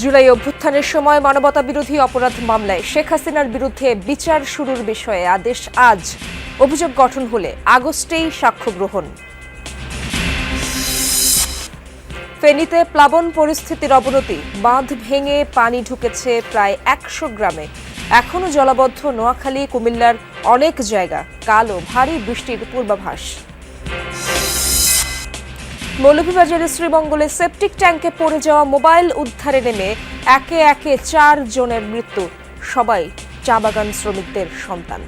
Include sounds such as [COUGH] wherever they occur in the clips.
জুলাই অভ্যুত্থানের সময় মানবতা বিরোধী অপরাধ মামলায় শেখ হাসিনার বিরুদ্ধে বিচার শুরুর বিষয়ে আদেশ আজ। অভিযোগ গঠন হলে আগস্টেই সাক্ষ্য গ্রহণ। ফেনীতে প্লাবন পরিস্থিতির অবনতি, বাঁধ ভেঙে পানি ঢুকেছে প্রায় একশো গ্রামে। এখনও জলাবদ্ধ নোয়াখালী, কুমিল্লার অনেক জায়গা, কালো, ভারী বৃষ্টির পূর্বাভাস। মৌলভীবাজারের শ্রীমঙ্গলে সেপটিক ট্যাঙ্কে পড়ে যাওয়া মোবাইল উদ্ধারে নেমে একে একে চার জনের মৃত্যু। সবাই চা বাগান শ্রমিকদের সন্তান।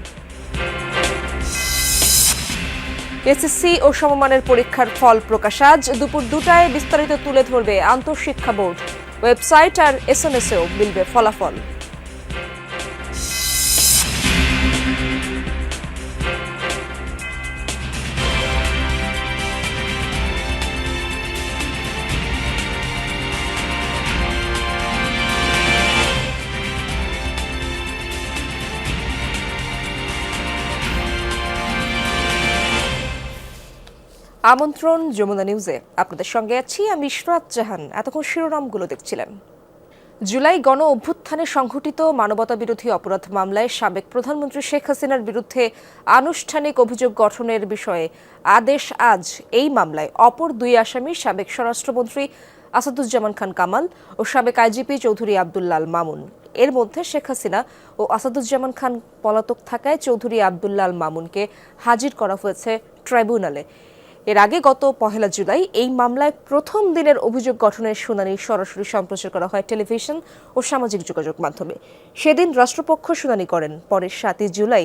এসএসসি ও সমমানের পরীক্ষার ফল প্রকাশ আজ। দুপুর দুটায় বিস্তারিত তুলে ধরবে আন্তঃশিক্ষা বোর্ড। ওয়েবসাইট আর এসএমএসেও মিলবে ফলাফল। আমন্ত্রণ যমুনা নিউজে আপনাদের সঙ্গে আছি আমি ইশরাত জাহান। এতক্ষণ শিরোনামগুলো দেখছিলেন। জুলাই গণ অভ্যুত্থানে সংঘটিত মানবতা বিরোধী অপরাধ মামলায় সাবেক প্রধানমন্ত্রী শেখ হাসিনার বিরুদ্ধে আনুষ্ঠানিক অভিযোগ গঠনের বিষয়ে আদেশ আজ এই মামলায়। অপর দুই আসামি সাবেক স্বরাষ্ট্রমন্ত্রী আসাদুজ্জামান খান কামাল ও সাবেক আইজিপি চৌধুরী আবদুল্লাল মামুন। এর মধ্যে শেখ হাসিনা ও আসাদুজ্জামান খান পলাতক থাকায় চৌধুরী আবদুল্লাল মামুনকে হাজির করা হয়েছে ট্রাইব্যুনালে। এর আগে গত পহেলা জুলাই এই মামলায় প্রথম দিনের অভিযোগ গঠনের শুনানি সরাসরি সম্প্রচার করা হয় টেলিভিশন ও সামাজিক যোগাযোগ মাধ্যমে। সেদিন রাষ্ট্রপক্ষ শুনানি করেন পরে সাতই জুলাই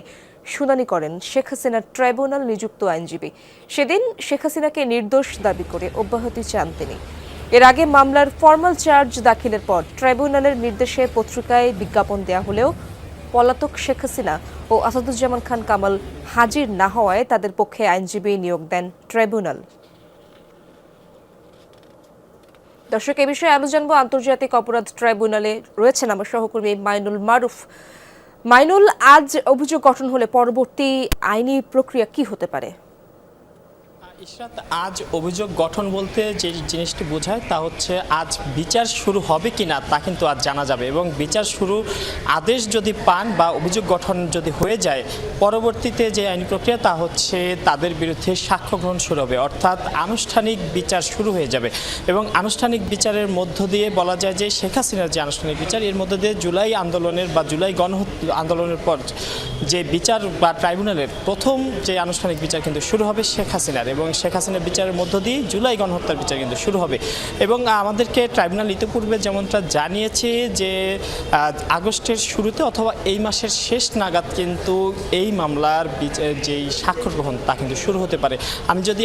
শুনানি করেন শেখ হাসিনার ট্রাইব্যুনাল নিযুক্ত আইনজীবী। সেদিন শেখ হাসিনাকে নির্দোষ দাবি করে অব্যাহতি চান তিনি। এর আগে মামলার ফর্মাল চার্জ দাখিলের পর ট্রাইব্যুনালের নির্দেশে পত্রিকায় বিজ্ঞাপন দেয়া হলেও পলাতক শেখ হাসিনা ও আসাদুজ্জামান খান কামাল হাজির না হওয়ায় তাদের পক্ষে আইনজীবী নিয়োগ দেন ট্রাইব্যুনাল। দর্শক, এ বিষয়ে আমি জানব, আন্তর্জাতিক অপরাধ ট্রাইব্যুনালে রয়েছেন আমার সহকর্মী মাইনুল মারুফ। মাইনুল, আজ অভিযোগ গঠন হলে পরবর্তী আইনি প্রক্রিয়া কি হতে পারে? ইশরাত, আজ অভিযোগ গঠন বলতে যে জিনিসটি বোঝায় তা হচ্ছে আজ বিচার শুরু হবে কি না তা কিন্তু আজ জানা যাবে এবং বিচার শুরু আদেশ যদি পান বা অভিযোগ গঠন যদি হয়ে যায়, পরবর্তীতে যে আইনি প্রক্রিয়া তা হচ্ছে তাদের বিরুদ্ধে সাক্ষ্য গ্রহণ শুরু হবে। অর্থাৎ আনুষ্ঠানিক বিচার শুরু হয়ে যাবে এবং আনুষ্ঠানিক বিচারের মধ্য দিয়ে বলা যায় যে শেখ হাসিনার যে আনুষ্ঠানিক বিচার, এর মধ্যে দিয়ে জুলাই আন্দোলনের বা জুলাই গণ আন্দোলনের পর যে বিচার বা ট্রাইব্যুনালের প্রথম যে আনুষ্ঠানিক বিচার কিন্তু শুরু হবে শেখ হাসিনার এবং শেখ হাসিনার বিচারের মধ্য দিয়ে জুলাই গণহত্যার বিচার কিন্তু শুরু হবে। এবং আমাদেরকে ট্রাইব্যুনাল ইতিপূর্বে যেমনটা জানিয়েছে যে আগস্টের শুরুতে অথবা এই মাসের শেষ নাগাদ কিন্তু এই মামলার যেই স্বাক্ষর গ্রহণ, তা কিন্তু শুরু হতে পারে। আমি যদি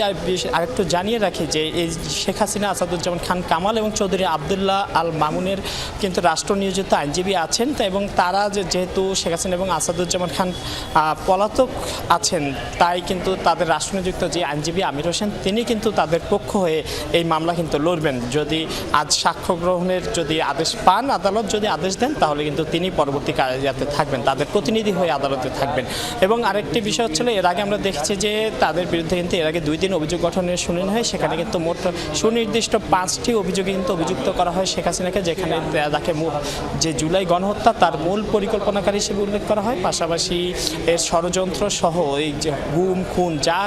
আরেকটু জানিয়ে রাখি যে, এই শেখ হাসিনা, আসাদুজ্জামান খান কামাল এবং চৌধুরী আবদুল্লাহ আল মামুনের কিন্তু রাষ্ট্র নিয়োজিত আইনজীবী আছেন। এবং তারা যেহেতু শেখ হাসিনা এবং আসাদুজ্জামান খান পলাতক আছেন, তাই কিন্তু তাদের রাষ্ট্রনিযুক্ত যে আইনজীবী আমির হোসেন, তিনি কিন্তু তাদের পক্ষ হয়ে এই মামলা কিন্তু লড়বেন। যদি আজ সাক্ষ্য গ্রহণের যদি আদেশ পান, আদালত যদি আদেশ দেন, তাহলে কিন্তু তিনি পরবর্তী কার্যাতে থাকবেন, তাদের প্রতিনিধি হয়ে আদালতে থাকবেন। এবং আরেকটি বিষয় হচ্ছিল এর আগে আমরা দেখেছি যে তাদের বিরুদ্ধে কিন্তু এর আগে দুই দিন অভিযোগ গঠনের শুনানি হয়। সেখানে কিন্তু মোট সুনির্দিষ্ট পাঁচটি অভিযোগে কিন্তু অভিযুক্ত করা হয় শেখ হাসিনাকে, যেখানে তাকে যে জুলাই গণহত্যা তার মূল পরিকল্পনাকারী হিসেবে উল্লেখ করা হয়। পাশাপাশি এর ষড়যন্ত্র সহ এই যে গুম, খুন যা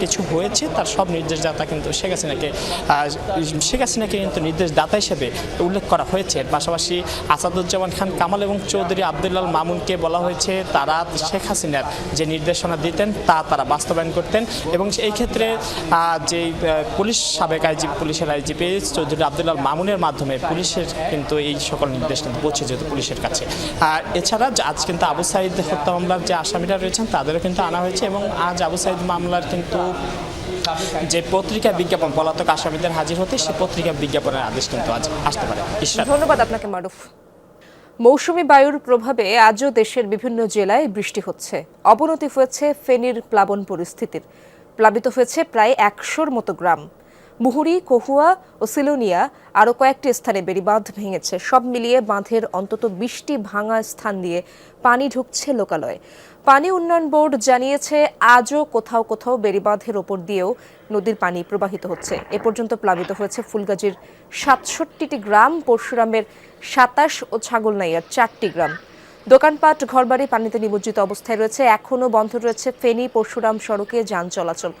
কিছু হয়েছে তার সব নির্দেশদাতা কিন্তু শেখ হাসিনাকে শেখ হাসিনাকে কিন্তু নির্দেশদাতা হিসেবে উল্লেখ করা হয়েছে। পাশাপাশি আসাদুজ্জামান খান, কামাল এবং চৌধুরী আবদুল্লাল মামুনকে বলা হয়েছে, তারা শেখ হাসিনার যে নির্দেশনা দিতেন, তা তারা বাস্তবায়ন করতেন এবং এই ক্ষেত্রে যে পুলিশ সাবেক আইজিপি পুলিশের আইজিপি চৌধুরী আবদুল্লাল মামুনের মাধ্যমে পুলিশের কিন্তু এই সকল নির্দেশ কিন্তু পৌঁছে যেত পুলিশের কাছে। আর এছাড়া আজ কিন্তু আবু সাইদ হত্যা মামলার যে আসামিরা রয়েছেন, তাদেরও কিন্তু আনা হয়েছে এবং আজ আবু সাইদ মামলার কিন্তু যে পত্রিকা বিজ্ঞাপন পলাতক আসামিদের হাজির হতে সে পত্রিকা বিজ্ঞাপনের আদেশ কিন্তু আজ আসতে পারে। ধন্যবাদ আপনাকে, মারুফ। মৌসুমী বায়ুর প্রভাবে আজও দেশের বিভিন্ন জেলায় বৃষ্টি হচ্ছে। অবনতি হয়েছে ফেনীর প্লাবন পরিস্থিতির। প্লাবিত হয়েছে প্রায় একশোর মতো গ্রাম। মুহুরি, কহুয়া ও সিলোনিয়া আরও কয়েকটি স্থানে বেড়িবাঁধ ভেঙেছে। সব মিলিয়ে বাঁধের অন্তত বিশটি ভাঙা স্থান দিয়ে পানি ঢুকছে লোকালয়ে। পানি উন্নয়ন বোর্ড জানিয়েছে, আজও কোথাও কোথাও বেড়িবাঁধের ওপর দিয়েও নদীর পানি প্রবাহিত হচ্ছে। এ পর্যন্ত প্লাবিত হয়েছে ফুলগাজীর সাতষট্টিটি গ্রাম, পরশুরামের সাতাশ ও ছাগলনাইয়ার চারটি গ্রাম। দোকানপাট, ঘরবাড়ি পানিতে নিমজ্জিত অবস্থায় রয়েছে। এখনও বন্ধ রয়েছে ফেনী, পরশুরাম সড়কে যান চলাচল।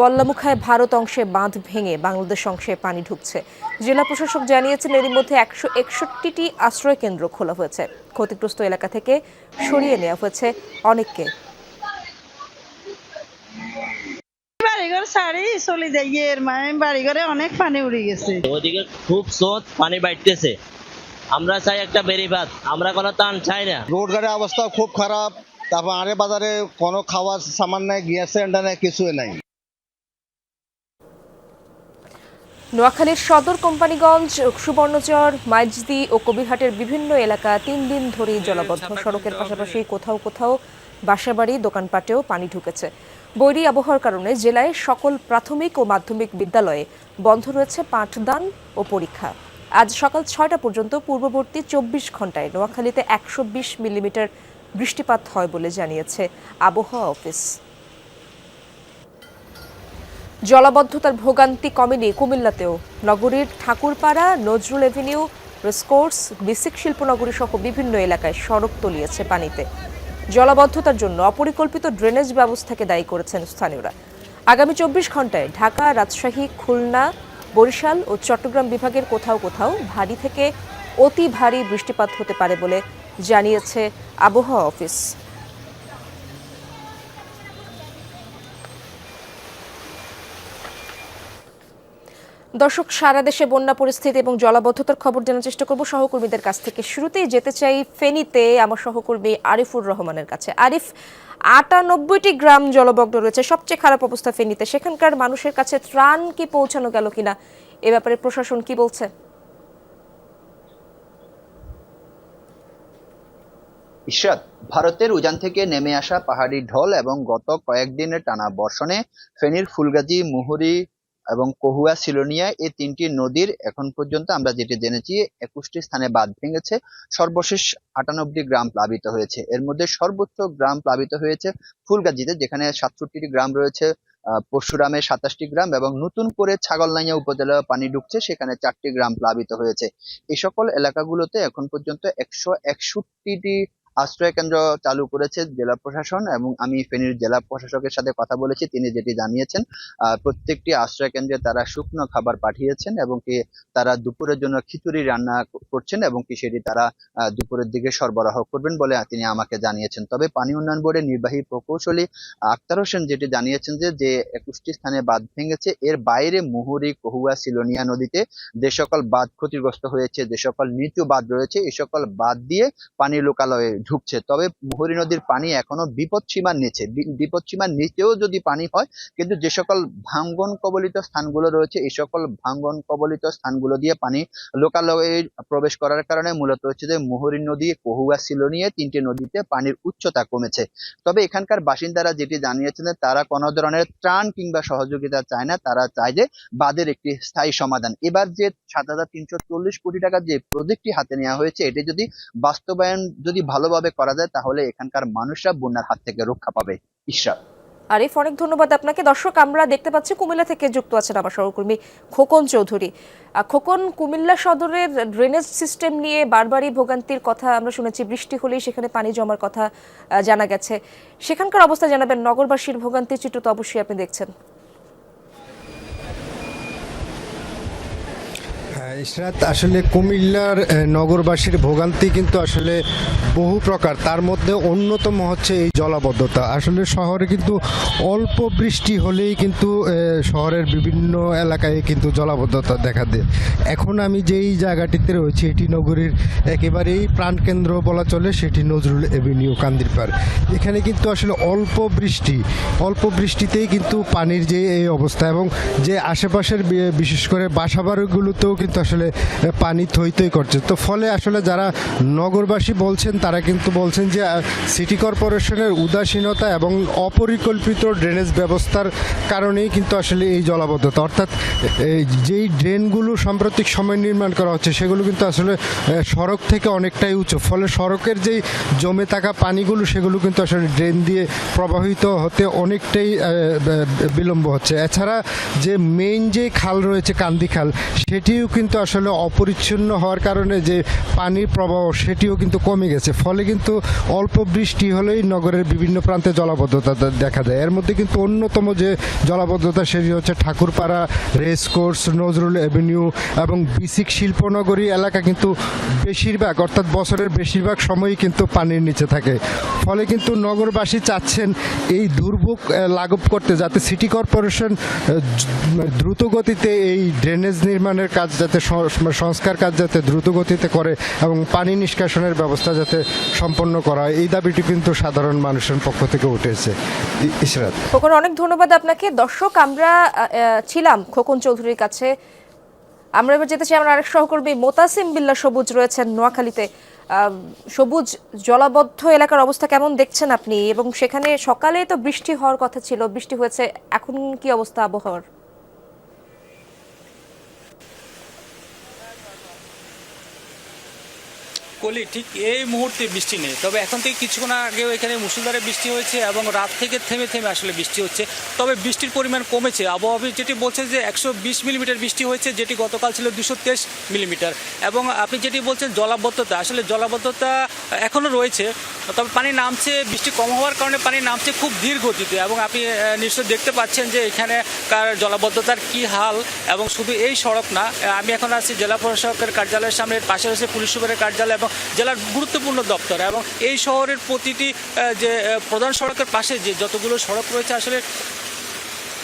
বল্লামুখায় ভারত অংশে বাঁধ ভেঙে বাংলাদেশ অংশে পানি ঢুকছে। জেলা প্রশাসক জানিয়েছেন এরই মধ্যে একশো একষট্টিটি আশ্রয় কেন্দ্র খোলা হয়েছে। ক্ষতিগ্রস্ত এলাকা থেকে সরিয়ে নেওয়া হয়েছে অনেককে। বাড়িঘর ছাড়ি চলে যাই এর মানে বাড়িঘরে অনেক পানি উড়ে গেছে। ওদিকে খুব স্রোত পানি বাইতেছে আমরা চাই একটা বেরিবাদ আমরা কোনো টান চাই না। রোড গাড়ির অবস্থা খুব খারাপ তারপর আরে বাজারে কোনো খাওয়ার সামান নাই গ্যাস সিলিন্ডার নাই কিছুই নাই। নোয়াখালীর সদর কোম্পানিগঞ্জ সুবর্ণচর মাইজদি ও কবিরহাটের বিভিন্ন এলাকা তিন দিন ধরেই জলাবদ্ধ। সড়কের পাশাপাশি কোথাও কোথাও বাসাবাড়ি দোকানপাটেও পানি ঢুকেছে। বৈরী আবহাওয়ার কারণে জেলায় সকল প্রাথমিক ও মাধ্যমিক বিদ্যালয়ে বন্ধ রয়েছে পাঠদান ও পরীক্ষা। আজ সকাল ছয়টা পর্যন্ত পূর্ববর্তী চব্বিশ ঘন্টায় নোয়াখালীতে একশো বিশ মিলিমিটার বৃষ্টিপাত হয় বলে জানিয়েছে আবহাওয়া অফিস। জলাবদ্ধতার ভোগান্তি কমেনি কুমিল্লাতেও। নগরীর ঠাকুরপাড়া, নজরুল এভিনিউ, রেসকোর্স, বিসিক শিল্পনগরী সহ বিভিন্ন এলাকায় সড়ক তলিয়েছে পানিতে। জলাবদ্ধতার জন্য অপরিকল্পিত ড্রেনেজ ব্যবস্থাকে দায়ী করেছেন স্থানীয়রা। আগামী চব্বিশ ঘন্টায় ঢাকা, রাজশাহী, খুলনা, বরিশাল ও চট্টগ্রাম বিভাগের কোথাও কোথাও ভারী থেকে অতি ভারী বৃষ্টিপাত হতে পারে বলে জানিয়েছে আবহাওয়া অফিস। দর্শক, সারা দেশে বন্যা পরিস্থিতি এবং জলাবদ্ধতার খবর জানার চেষ্টা করব। সহকর্মীদের কাছ থেকে শুরুতেই যেতে চাই ফেনীতে আমার সহকর্মী আরিফুর রহমানের কাছে। আরিফ, আটানব্বইটি গ্রাম জলমগ্ন রয়েছে। সবচেয়ে খারাপ অবস্থা ফেনীতে। সেখানকার মানুষের কাছে ত্রাণ কি পৌঁছানো গেল কিনা? এ ব্যাপারে প্রশাসন কি বলছে? ইশরাত, ভারতের উজান থেকে নেমে আসা পাহাড়ি ঢল এবং গত কয়েকদিনের টানা বর্ষণে ফেনীর ফুলগাজী, মুহুরী এবং কহুয়া, সিলোনিয়া এই তিনটি নদীর এখন পর্যন্ত আমরা যেটি জেনেছি, একুশটি স্থানে বাঁধ ভেঙেছে। সর্বশেষ আটানব্বই গ্রাম প্লাবিত হয়েছে। এর মধ্যে সর্বোচ্চ গ্রাম প্লাবিত হয়েছে ফুলগাজীতে, যেখানে সাতষট্টি গ্রাম রয়েছে পরশুরামে সাতাশটি গ্রাম এবং নতুন করে ছাগলনাইয়া উপজেলা পানি ঢুকছে, সেখানে চারটি গ্রাম প্লাবিত হয়েছে। এই সকল এলাকাগুলোতে এখন পর্যন্ত একশো একষট্টিটি আশ্রয় কেন্দ্র চালু করেছে জেলা প্রশাসন এবং আমি ফেনীর জেলা প্রশাসকের সাথে কথা বলেছি। তিনি যেটি জানিয়েছেন প্রত্যেকটি আশ্রয় কেন্দ্রে তারা শুকনো খাবার পাঠিয়েছেন এবং কি তারা দুপুরের জন্য খিচুড়ি রান্না করছেন এবং কি সেটি তারা দুপুরের দিকে সরবরাহ করবেন বলে তিনি আমাকে জানিয়েছেন। তবে পানি উন্নয়ন বোর্ডের নির্বাহী প্রকৌশলী আক্তার হোসেন যেটি জানিয়েছেন যে যে একুশটি স্থানে বাঁধ ভেঙেছে, এর বাইরে মুহুরী, কহুয়া, সিলোনিয়া নদীতে যে সকল বাঁধ ক্ষতিগ্রস্ত হয়েছে, যে সকল নিচু বাঁধ রয়েছে এই সকল বাঁধ দিয়ে পানি লোকালয়ে ঢুকছে। তবে মুহুরী নদীর পানি এখনও বিপদ সীমার নিচে। বি- বিপদ সীমার নিচেও যদি পানি হয়, কিন্তু যে সকল ভাঙ্গন কবলিত স্থানগুলো রয়েছে এই সকল ভাঙ্গন কবলিত স্থানগুলো দিয়ে পানি লোকালয়ে প্রবেশ করার কারণে মূলত হচ্ছে যে মুহুরী নদী, কহুয়া, সিলোনিয়া তিনটি নদীতে পানির উচ্চতা কমেছে। তবে এখানকার বাসিন্দারা যেটি জানিয়েছেন তারা কোনো ধরনের ত্রাণ কিংবা সহযোগিতা চায় না। তারা চায় যে বাঁধের একটি স্থায়ী সমাধান। এবার যে সাত হাজার তিনশো চল্লিশ কোটি টাকার যে প্রজেক্টটি হাতে নেওয়া হয়েছে, এটি যদি বাস্তবায়ন যদি ভালোভাবে করা যায়, তাহলে এখানকার মানুষরা বন্যার হাত থেকে রক্ষা পাবে। ইশরাত। আরিফ, অনেক ধন্যবাদ আপনাকে। দর্শক, আমরা দেখতে পাচ্ছি কুমিল্লা থেকে যুক্ত আছেন আমার সহকর্মী খোকন চৌধুরী। খোকন, কুমিল্লা সদরের ড্রেনেজ সিস্টেম নিয়ে বারবারই ভোগান্তির কথা আমরা শুনেছি। বৃষ্টি হলেই সেখানে পানি জমার কথা জানা গেছে। সেখানকার অবস্থা জানাবেন নগরবাসীর ভোগান্তির চিত্র তো অবশ্যই আপনি দেখছেন। ইশরাত আসলে কুমিল্লার নগরবাসীর ভোগান্তি কিন্তু আসলে বহু প্রকার। তার মধ্যে অন্যতম হচ্ছে এই জলাবদ্ধতা। আসলে শহরে কিন্তু অল্প বৃষ্টি হলেই কিন্তু শহরের বিভিন্ন এলাকায় কিন্তু জলাবদ্ধতা দেখা দেয়। এখন আমি যেই জায়গাটিতে রয়েছি, এটি নগরীর একেবারেই প্রাণকেন্দ্র বলা চলে, সেটি নজরুল এভিনিউ, কান্দিরপাড়। এখানে কিন্তু আসলে অল্প বৃষ্টি, অল্প বৃষ্টিতেই কিন্তু পানির যে এই অবস্থা এবং যে আশেপাশের বিশেষ করে বাসাবাড়িগুলোতেও কিন্তু কিন্তু আসলে পানি থই থই করছে। তো ফলে আসলে যারা নগরবাসী বলছেন, তারা কিন্তু বলছেন যে সিটি কর্পোরেশনের উদাসীনতা এবং অপরিকল্পিত ড্রেনেজ ব্যবস্থার কারণেই কিন্তু আসলে এই জলাবদ্ধতা। অর্থাৎ যেই ড্রেনগুলো সাম্প্রতিক সময় নির্মাণ করা হচ্ছে, সেগুলো কিন্তু আসলে সড়ক থেকে অনেকটাই উঁচু। ফলে সড়কের যেই জমে থাকা পানিগুলো, সেগুলো কিন্তু আসলে ড্রেন দিয়ে প্রবাহিত হতে অনেকটাই বিলম্ব হচ্ছে। এছাড়া যে মেইন যে খাল রয়েছে, কান্দি খাল, সেটিও কিন্তু আসলে অপরিচ্ছন্ন হওয়ার কারণে যে পানির প্রবাহ সেটিও কিন্তু কমে গেছে। ফলে কিন্তু অল্প বৃষ্টি হলেই নগরের বিভিন্ন প্রান্তে জলাবদ্ধতা দেখা যায় এর মধ্যে কিন্তু অন্যতম যে জলাবদ্ধতা সেটি হচ্ছে Thakurpara race course Nazrul avenue এবং বিসিক শিল্পনগরী এলাকা কিন্তু বেশিরভাগ অর্থাৎ বছরের বেশিরভাগ সময়ই কিন্তু পানির নিচে থাকে। ফলে কিন্তু নগরবাসী চাচ্ছেন এই দুর্ভোগ লাঘব করতে যাতে সিটি কর্পোরেশন আহ, জ- দ্রুত গতিতে এই ড্রেনেজ নির্মাণের কাজ যাতে সং- সংস্কার কাজ যাতে দ্রুত গতিতে করে এবং পানি নিষ্কাশনের ব্যবস্থা যাতে সম্পন্ন করা হয়। এই দাবিটি কিন্তু সাধারণ মানুষের পক্ষ থেকে উঠেছে। ই- ইশরাত। খোকন, অনেক ধন্যবাদ আপনাকে। দর্শক, আমরা ছিলাম খোকন চৌধুরীর কাছে। আমরা এবার যেতে চাই আমার আরেক সহকর্মী মোতাসিম বিল্লা সবুজ রয়েছেন নোয়াখালীতে। সবুজ জলাবদ্ধ এলাকার অবস্থা কেমন দেখছেন আপনি? এবং সেখানে সকালে তো বৃষ্টি হওয়ার কথা ছিল, বৃষ্টি হয়েছে, এখন কি অবস্থা আবহাওয়ার? কলি ঠিক এই মুহূর্তে বৃষ্টি নেই। তবে এখন থেকে কিছুক্ষণ আগেও এখানে মুসুলধারে বৃষ্টি হয়েছে এবং রাত থেকে থেমে থেমে আসলে বৃষ্টি হচ্ছে। তবে বৃষ্টির পরিমাণ কমেছে। আবহাওয়া যেটি বলছে যে একশো বিশ মিলিমিটার বৃষ্টি হয়েছে যেটি গতকাল ছিল দুশো মিলিমিটার। এবং আপনি যেটি বলছেন জলাবদ্ধতা আসলে জলাবদ্ধতা এখনও রয়েছে তবে পানি নামছে বৃষ্টি কম হওয়ার কারণে পানি নামছে খুব ধীর গতিতে। এবং আপনি আহ, নিশ্চয়ই দেখতে পাচ্ছেন যে এখানে কার জলাবদ্ধতার কি হাল এবং শুধু এই সড়ক না আমি এখন আছি জেলা প্রশাসকের কার্যালয়ের সামনে পাশে পুলিশ সুপারের কার্যালয় এবং জেলার গুরুত্বপূর্ণ দপ্তর এবং এই শহরের প্রতিটি যে প্রধান সড়কের পাশে যে যতগুলো সড়ক রয়েছে আসলে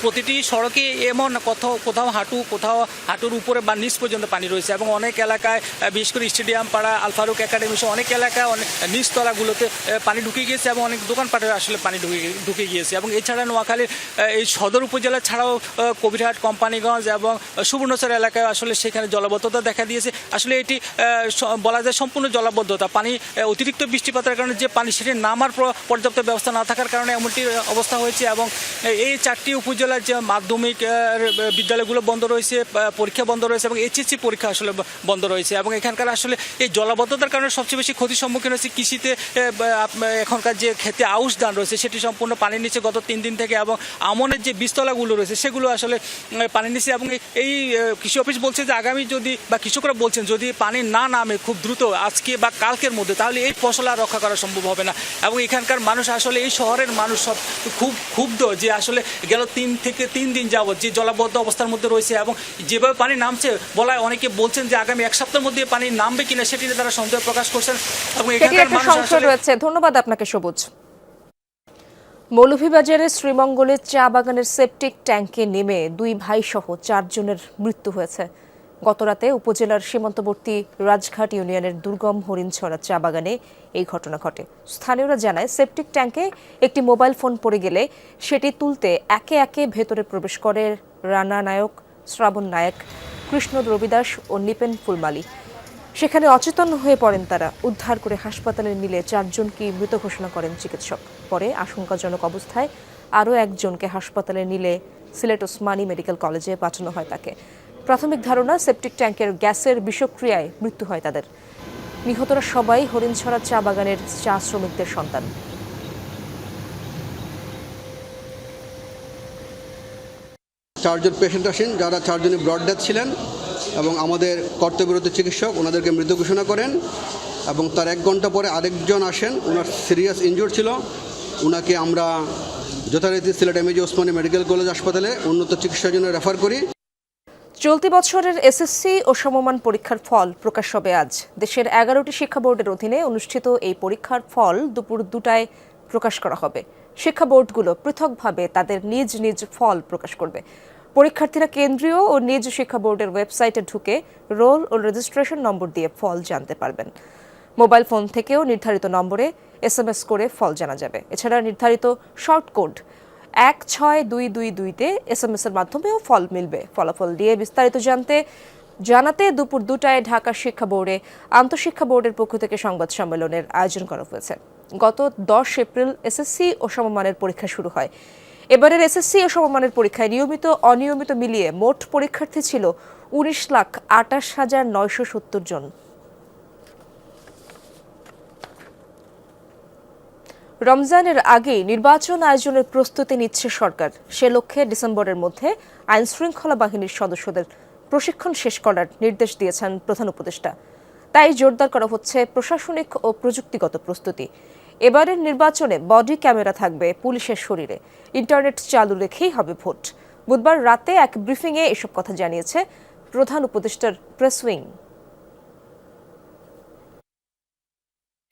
প্রতিটি সড়কে এমন কোথাও কোথাও হাঁটু, কোথাও হাঁটুর উপরে বা নিচ পর্যন্ত পানি রয়েছে এবং অনেক এলাকায় বিশেষ করে স্টেডিয়াম, পাড়া আলফারুক একাডেমি সহ অনেক এলাকায় অনেক নিচতলাগুলোতে পানি ঢুকে গিয়েছে এবং অনেক দোকানপাটে আসলে পানি ঢুকে ঢুকে গিয়েছে এবং এছাড়া নোয়াখালীর এই সদর উপজেলা ছাড়াও কবিরহাট, কোম্পানিগঞ্জ এবং সুবর্ণচর এলাকায় আসলে সেখানে জলাবদ্ধতা দেখা দিয়েছে। আসলে এটি বলা যায় সম্পূর্ণ জলাবদ্ধতা। পানি অতিরিক্ত বৃষ্টিপাতের কারণে যে পানি সেটি নামার প্র- পর্যাপ্ত ব্যবস্থা না থাকার কারণে এমনটি অবস্থা হয়েছে এবং এই চারটি উপজেলার যে মাধ্যমিক বিদ্যালয়গুলো বন্ধ রয়েছে পরীক্ষা বন্ধ রয়েছে এবং এইচএসসি পরীক্ষা আসলে বন্ধ রয়েছে এবং এখানকার আসলে এই জলাবদ্ধতার কারণে সবচেয়ে বেশি ক্ষতির সম্মুখীন হয়েছে কৃষিতে এখনকার যে খেতে আউশ ধান রয়েছে, সেটি সম্পূর্ণ পানির নিচে গত তিন দিন থেকে এবং আমনের যে বীজতলাগুলো রয়েছে, সেগুলো আসলে পানির নিচে এবং এই কৃষি অফিস বলছে যে আগামী যদি, বা কৃষকরা বলছেন যদি পানি না নামে খুব দ্রুত আজকে বা কালকের মধ্যে, তাহলে এই ফসল আর রক্ষা করা সম্ভব হবে না এবং এখানকার মানুষ আসলে, এই শহরের মানুষ সব খুব ক্ষুব্ধ যে আসলে গেল তিন থেকে তিন দিন যাবৎ যে জলাবদ্ধ অবস্থার মধ্যে রয়েছে এবং যেভাবে পানি নামছে বলায় অনেকে বলছেন যে আগামী এক সপ্তাহের মধ্যে পানি নামবে কিনা সেটি নিয়ে তারা সন্দেহ প্রকাশ করছেন এবং এখানে এখানকার মানুষ রয়েছে। ধন্যবাদ আপনাকে সবুজ। মৌলভীবাজারে শ্রীমঙ্গলের চা বাগানের সেপটিক ট্যাঙ্কে নেমে দুই ভাই সহ চারজনের মৃত্যু হয়েছে। গতরাতে উপজেলার সীমান্তবর্তী রাজঘাট ইউনিয়নের দুর্গম হরিণছড়া চা বাগানে এই ঘটনা ঘটে। স্থানীয়রা জানায়, সেপটিক ট্যাঙ্কে একটি মোবাইল ফোন পড়ে গেলে সেটি তুলতে একে একে ভেতরে প্রবেশ করে রানা নায়ক, শ্রাবণ নায়ক, কৃষ্ণ রবিদাস ও নিপেন ফুলমালি। সেখানে অচেতন হয়ে পড়েন তারা। উদ্ধার করে হাসপাতালে নিলে চারজনকে মৃত ঘোষণা করেন চিকিৎসক। পরে আশঙ্কাজনক অবস্থায় আরও একজনকে হাসপাতালে নিলে সিলেট ওসমানী মেডিকেল কলেজে পাঠানো হয় তাকে। প্রাথমিক ধারণা সেপটিক ট্যাঙ্কের গ্যাসের বিষক্রিয়ায় মৃত্যু হয় তাদের। নিহতরা সবাই হরিণছড়া চা বাগানের চা শ্রমিকদের সন্তান। চারজন পেশেন্ট আসেন, যারা চারজনই ব্রড ডেথ ছিলেন এবং আমাদের কর্তব্যরত চিকিৎসক ওনাদেরকে মৃত ঘোষণা করেন এবং তার এক ঘণ্টা পরে আরেকজন আসেন, ওনার সিরিয়াস ইনজুর ছিল। ওনাকে আমরা যথারীতি সিলেট এমএজি ওসমানী মেডিকেল কলেজ হাসপাতালে উন্নত চিকিৎসার জন্য রেফার করি। চলতি বছরের এসএসসি ও সমমান পরীক্ষার ফল প্রকাশ হবে আজ। দেশের এগারোটি শিক্ষা বোর্ডের অধীনে অনুষ্ঠিত এই পরীক্ষার ফল দুপুর দুটায় প্রকাশ করা হবে। শিক্ষা বোর্ডগুলো পৃথকভাবে তাদের নিজ নিজ ফল প্রকাশ করবে। পরীক্ষার্থীরা কেন্দ্রীয় ও নিজ শিক্ষা বোর্ডের ওয়েবসাইটে ঢুকে রোল ও রেজিস্ট্রেশন নম্বর দিয়ে ফল জানতে পারবেন। মোবাইল ফোন থেকেও নির্ধারিত নম্বরে এস করে ফল জানা যাবে। এছাড়া নির্ধারিত শর্ট কোড এক ছয় দুই দুই দুইতে এস এম এস এর মাধ্যমেও ফল মিলবে। ফলাফল দিয়ে বিস্তারিত জানতে, জানাতে দুপুর দুটায় ঢাকা শিক্ষা বোর্ডে, আন্তঃশিক্ষা বোর্ডের পক্ষ থেকে সংবাদ সম্মেলনের আয়োজন করা হয়েছে। গত দশ এপ্রিল এসএসসি ও সমমানের পরীক্ষা শুরু হয়। এবারের এসএসসি ও সমমানের পরীক্ষায় নিয়মিত, অনিয়মিত মিলিয়ে মোট পরীক্ষার্থী ছিল উনিশ লাখ আটাশ হাজার নয়শো সত্তর জন। রমজানের আগেই নির্বাচন আয়োজনের প্রস্তুতি নিচ্ছে সরকার। সে লক্ষ্যে ডিসেম্বরের মধ্যে আইন শৃঙ্খলা বাহিনীর সদস্যদের প্রশিক্ষণ শেষ করার নির্দেশ দিয়েছেন প্রধান উপদেষ্টা। তাই জোরদার করা হচ্ছে প্রশাসনিক ও প্রযুক্তিগত প্রস্তুতি। এবারের নির্বাচনে বডি ক্যামেরা থাকবে পুলিশের শরীরে। ইন্টারনেট চালু রেখেই হবে ভোট। বুধবার রাতে এক ব্রিফিংয়ে এসব কথা জানিয়েছে প্রধান উপদেষ্টার প্রেস উইং।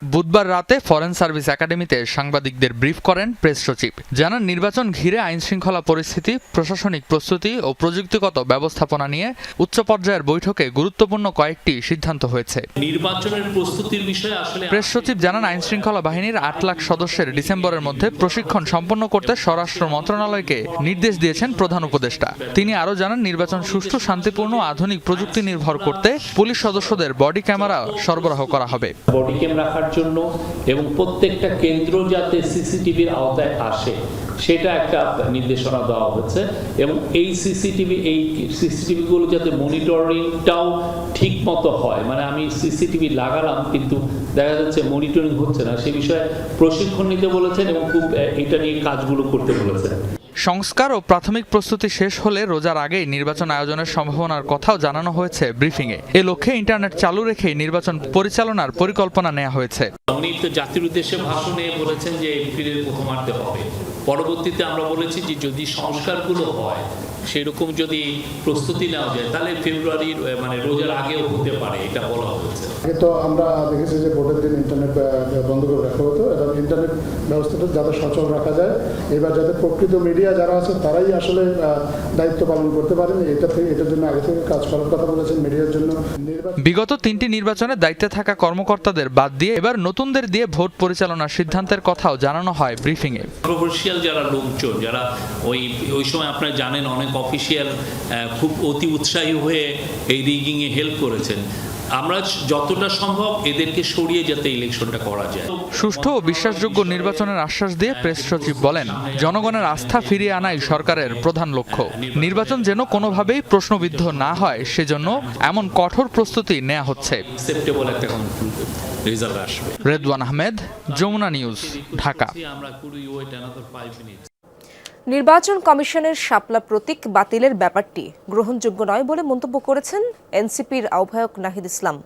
বুধবার রাতে ফরেন সার্ভিস একাডেমিতে সাংবাদিকদের ব্রিফ করেন প্রেস সচিব। জানান নির্বাচন ঘিরে আইন শৃঙ্খলা পরিস্থিতি প্রশাসনিক প্রস্তুতি ও প্রযুক্তিগত ব্যবস্থাপনা নিয়ে উচ্চ পর্যায়ের বৈঠকে গুরুত্বপূর্ণ কয়েকটি সিদ্ধান্ত হয়েছে। নির্বাচনের প্রস্তুতির বিষয়ে আসলে প্রেস সচিব জানান আইন শৃঙ্খলা বাহিনীর আট লাখ সদস্যের ডিসেম্বরের মধ্যে প্রশিক্ষণ সম্পন্ন করতে স্বরাষ্ট্র মন্ত্রণালয়কে নির্দেশ দিয়েছেন প্রধান উপদেষ্টা। তিনি আরও জানান নির্বাচন সুষ্ঠু শান্তিপূর্ণ আধুনিক প্রযুক্তি নির্ভর করতে পুলিশ সদস্যদের বডি ক্যামেরা সরবরাহ করা হবে। বডি ক্যাম রাখার জন্য এবং প্রত্যেকটা কেন্দ্র যাতে সিসিটিভির আওতায় আসে, সেটা একটা নির্দেশনা দেওয়া হচ্ছে এবং এই সিসিটিভি, এই সিসিটিভিগুলো যাতে মনিটরিংটাও ঠিক মতো হয় মানে আমি সিসিটিভি লাগালাম কিন্তু দেখা যাচ্ছে মনিটরিং হচ্ছে না, সে বিষয়ে প্রশিক্ষণ নিতে বলেছেন এবং খুব এটা নিয়ে কাজগুলো করতে বলেছেন। সংস্কার ও প্রাথমিক প্রস্তুতি শেষ হলে রোজার আগেই নির্বাচন আয়োজনের সম্ভাবনার কথাও জানানো হয়েছে ব্রিফিংয়ে। এ লক্ষ্যে ইন্টারনেট চালু রেখেই নির্বাচন পরিচালনার পরিকল্পনা নেওয়া হয়েছে। উনি তো জাতির উদ্দেশ্যে ভাষণে বলেছেন যে এপ্রিলের প্রথমার্ধে হবে। পরবর্তীতে আমরা বলেছি যে যদি সংস্কারগুলো হয় সেরকম যদি প্রস্তুতি নেওয়া যায় তাহলে ফেব্রুয়ারির মানে রোজার আগেও হতে পারে এটা বলা হয়েছে। আগে তো আমরা দেখেছি যে ভোটের দিন ইন্টারনেট বন্ধ করে রাখা হতো। এবং ইন্টারনেট ব্যবস্থাটা যাতে সচল রাখা যায়। এবার যাতে প্রকৃত মিডিয়া যারা আছে তারাই আসলে দায়িত্ব পালন করতে পারেন। এটা থেকে এটার জন্য আগে থেকে কাজ করার কথা বলেছেন মিডিয়ার জন্য। বিগত তিনটি নির্বাচনে দায়িত্বে থাকা কর্মকর্তাদের বাদ দিয়ে এবার নতুনদের দিয়ে ভোট পরিচালনার সিদ্ধান্তের কথাও জানানো হয় ব্রিফিংয়ে। কন্ট্রোভার্সিয়াল যারা লোকজন যারা ওই ওই সময় আপনারা জানেন অনেক অফিসিয়াল খুব অতি উৎসাহী হয়ে এই রিগিংয়ে হেল্প করেছেন। আমরা যতটা সম্ভব এদেরকে সরিয়ে যাতে ইলেকশনটা করা যায়। সুষ্ঠু ও বিশ্বাসযোগ্য নির্বাচনের আশ্বাস দিয়ে প্রেস সচিব বলেন জনগণের আস্থা ফিরিয়ে আনাই সরকারের প্রধান লক্ষ্য। নির্বাচন যেন কোনোভাবেই প্রশ্নবিদ্ধ না হয় সেজন্য এমন কঠোর প্রস্তুতি নেওয়া হচ্ছে। একটা রেজাল্ট আসবে। রেদওয়ান আহমেদ যমুনা নিউজ ঢাকা। নির্বাচন কমিশনের শাপলা প্রতীক বাতিলের ব্যাপারটি গ্রহণযোগ্য নয় বলে মন্তব্য করেছেন এনসিপির আহ্বায়ক নাহিদ ইসলাম।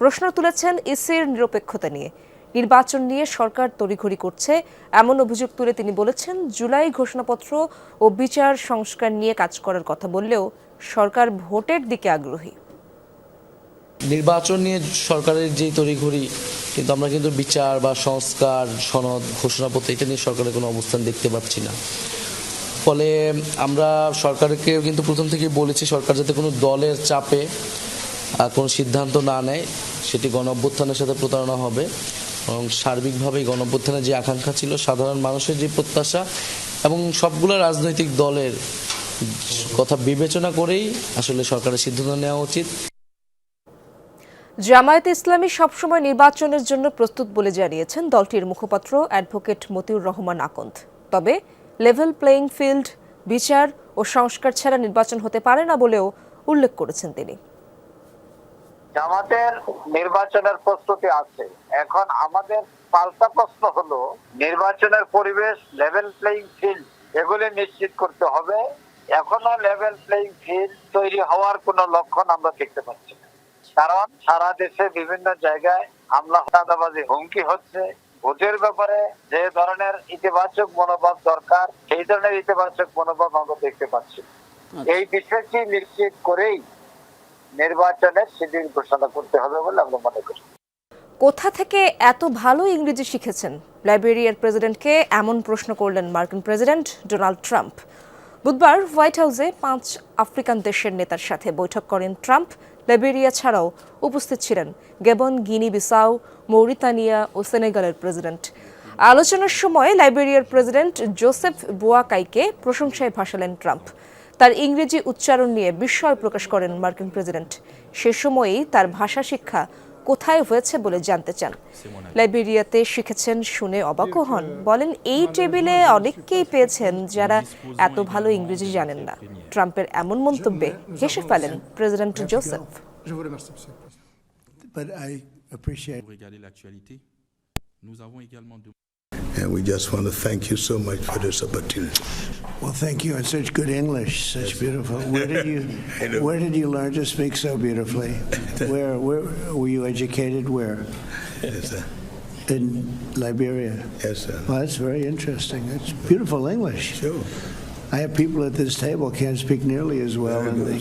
প্রশ্ন তুলেছেন ইসির নিরপেক্ষতা নিয়ে। নির্বাচন নিয়ে সরকার তড়িঘড়ি করছে, এমন অভিযোগ তুলে তিনি বলেছেন, জুলাই ঘোষণাপত্র ও বিচার সংস্কার নিয়ে কাজ করার কথা বললেও সরকার ভোটের দিকে আগ্রহী। নির্বাচন নিয়ে সরকারের যে তড়িঘড়ি, কিন্তু আমরা কিন্তু বিচার বা সংস্কার, সনদ, ঘোষণাপত্র, এটা নিয়ে সরকারের কোনো অবস্থান দেখতে পাচ্ছি না। ফলে আমরা সরকারকে কিন্তু প্রথম থেকেই বলেছি, সরকার যাতে কোনো দলের চাপে কোনো সিদ্ধান্ত না নেয়, সেটি গণ অভ্যুত্থানের সাথে প্রতারণা হবে। এবং সার্বিকভাবে গণ অভ্যুত্থানের যে আকাঙ্ক্ষা ছিল, সাধারণ মানুষের যে প্রত্যাশা এবং সবগুলো রাজনৈতিক দলের কথা বিবেচনা করেই আসলে সরকারের সিদ্ধান্ত নেওয়া উচিত। জামায়াতে ইসলামী সবসময় নির্বাচনের জন্য প্রস্তুত বলে জানিয়েছেন দলটির মুখপাত্র অ্যাডভোকেট মতিউর রহমান আকন্দ। তবে লেভেল প্লেইং ফিল্ড বিচার ও সংস্কার ছাড়া নির্বাচন হতে পারে না বলেও উল্লেখ করেছেন তিনি। জামাতের নির্বাচনের প্রস্তুতি আছে। এখন আমাদের পাল্টা প্রশ্ন হলো, নির্বাচনের পরিবেশ লেভেল প্লেইং ফিল্ড এগুলি নিশ্চিত করতে হবে। এখনও লেভেল প্লেইং ফিল্ড তৈরি হওয়ার কোনো লক্ষণ আমরা দেখতে পাচ্ছি না। কারণ সারা দেশে বিভিন্ন জায়গায় হামলা, চাঁদাবাজি, হুমকি হচ্ছে। ভোটের ব্যাপারে যে ধরনের ইতিবাচক মনোভাব দরকার সেই ধরনের ইতিবাচক মনোভাব আমরা দেখতে পাচ্ছি। এই বিষয়টি নিশ্চিত করেই নির্বাচনের শিডিউল ঘোষণা করতে হবে বলে আমরা মনে করি। কোথা থেকে এত ভালো ইংরেজি শিখেছেন? লাইবেরিয়ার প্রেসিডেন্টকে এমন প্রশ্ন করলেন মার্কিন প্রেসিডেন্ট ডোনাল্ড ট্রাম্প। বুধবার হোয়াইট হাউসে পাঁচ আফ্রিকান দেশের নেতার সাথে বৈঠক করেন ট্রাম্প। লাইবেরিয়া ছাড়াও উপস্থিত ছিলেন গেবন গিনি বিসাও মৌরিতানিয়া ও সেনেগালের প্রেসিডেন্ট। আলোচনার সময় লাইবেরিয়ার প্রেসিডেন্ট জোসেফ বুয়াকাইকে প্রশংসায় ভাসালেন ট্রাম্প। তার ইংরেজি উচ্চারণ নিয়ে বিস্ময় প্রকাশ করেন মার্কিন প্রেসিডেন্ট। সে সময়েই তার ভাষা শিক্ষা কোথায় হয়েছে বলে জানতে চান। লাইবেরিয়াতে শিখেছেন শুনে অবাক হন। বলেন এই টেবিলে অনেককেই পেয়েছেন যারা এত ভালো ইংরেজি জানেন না। ট্রাম্পের এমন মন্তব্যে হেসে ফেলেন president Joseph. But I appreciate regarder l'actualité. Nous avons également de And we just want to thank you so much for this opportunity. Well, thank you, and such good English, such beautiful. Where did you [LAUGHS] Where did you learn to speak so beautifully? [LAUGHS] Where Where were you educated? Where? Yes, sir. In Liberia. Yes, sir. Well, that's very interesting. That's beautiful English. Sure. I have people at this table can't speak nearly as well, and they.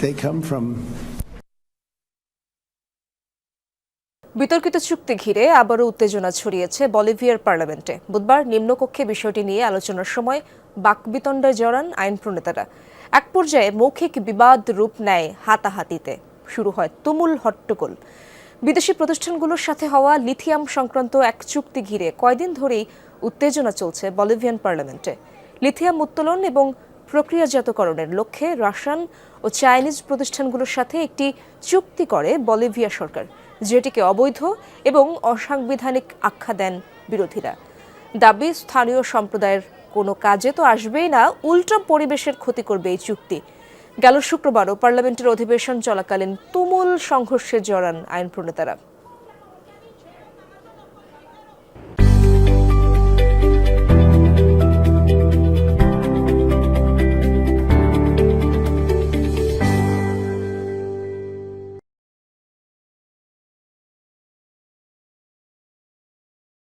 They come from বিতর্কিত চুক্তি ঘিরে আবারও উত্তেজনা ছড়িয়েছে বলিভিয়ার পার্লামেন্টে। বুধবার নিম্নকক্ষে বিষয়টি নিয়ে আলোচনার সময় বাকবিতণ্ডায় জড়ান আইন প্রণেতারা এক পর্যায়ে মৌখিক বিবাদ রূপ নেয় হাতাহাতিতে। শুরু হয় তুমুল হট্টগোল। বিদেশি প্রতিষ্ঠানগুলোর সাথে হওয়া লিথিয়াম সংক্রান্ত এক চুক্তি ঘিরে কয়দিন ধরেই উত্তেজনা চলছে বলিভিয়ান পার্লামেন্টে। লিথিয়াম উত্তোলন এবং প্রক্রিয়াজাতকরণের লক্ষ্যে রাশিয়ান ও চাইনিজ প্রতিষ্ঠানগুলোর সাথে একটি চুক্তি করে বলিভিয়া সরকার। যেটিকে অবৈধ এবং অসাংবিধানিক আখ্যা দেন বিরোধীরা। দাবি, স্থানীয় সম্প্রদায়ের কোনো কাজে তো আসবেই না, উল্টো পরিবেশের ক্ষতি করবে এই চুক্তি। গেল শুক্রবারও পার্লামেন্টের অধিবেশন চলাকালীন তুমুল সংঘর্ষে জড়ান আইন প্রণেতারা